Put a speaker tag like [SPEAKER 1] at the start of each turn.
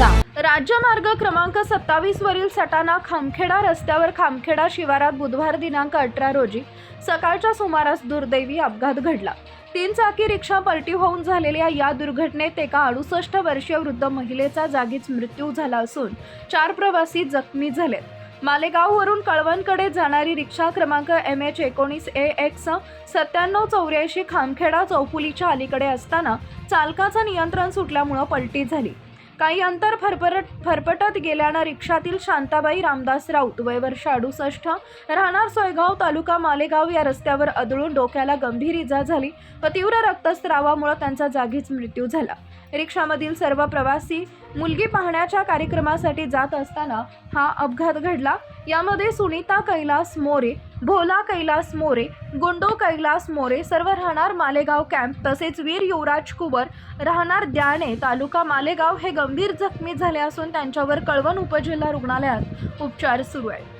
[SPEAKER 1] राज्यमार्ग क्रमांक सत्तावीस वरील सटाणा खामखेडा रस्त्यावर खामखेडा शिवारात बुधवार दिनांक अठरा रोजी सकाळच्या सुमारास दुर्दैवी अपघात घडला. तीन चाकी रिक्षा पलटी होऊन झालेल्या या दुर्घटनेत एका अडुसष्ट वर्षीय वृद्ध महिलेचा जागीच मृत्यू झाला असून चार प्रवासी जखमी झालेत. मालेगाववरून कळवणकडे जाणारी रिक्षा क्रमांक एम एच एकोणीस ए एक्स सत्त्याण्णव चौऱ्याऐंशी खामखेडा चौफुलीच्या अलीकडे असताना चालकाचं नियंत्रण सुटल्यामुळं पलटी झाली. काही अंतर फरफरट फरफटत गेल्यानं रिक्षातील शांताबाई रामदास राऊत वय वर्ष अडुसष्ट राहणार सोयगाव तालुका मालेगाव या रस्त्यावर आदळून डोक्याला गंभीर इजा झाली. व तीव्र रक्तस्रावामुळे त्यांचा जागीच मृत्यू झाला. रिक्षामधील सर्व प्रवासी मुलगी पाहण्याच्या कार्यक्रमासाठी जात असताना हा अपघात घडला. यामध्ये सुनीता कैलास मोरे भोला कैलास मोरे गुंडो कैलास मोरे सर्व राहणार मालेगाव कॅम्प तसेच वीर युवराज कुवर राहणार द्याणे तालुका मालेगाव हे गंभीर जखमी झाले असून त्यांच्यावर कळवण उपजिल्हा रुग्णालयात उपचार सुरू आहेत.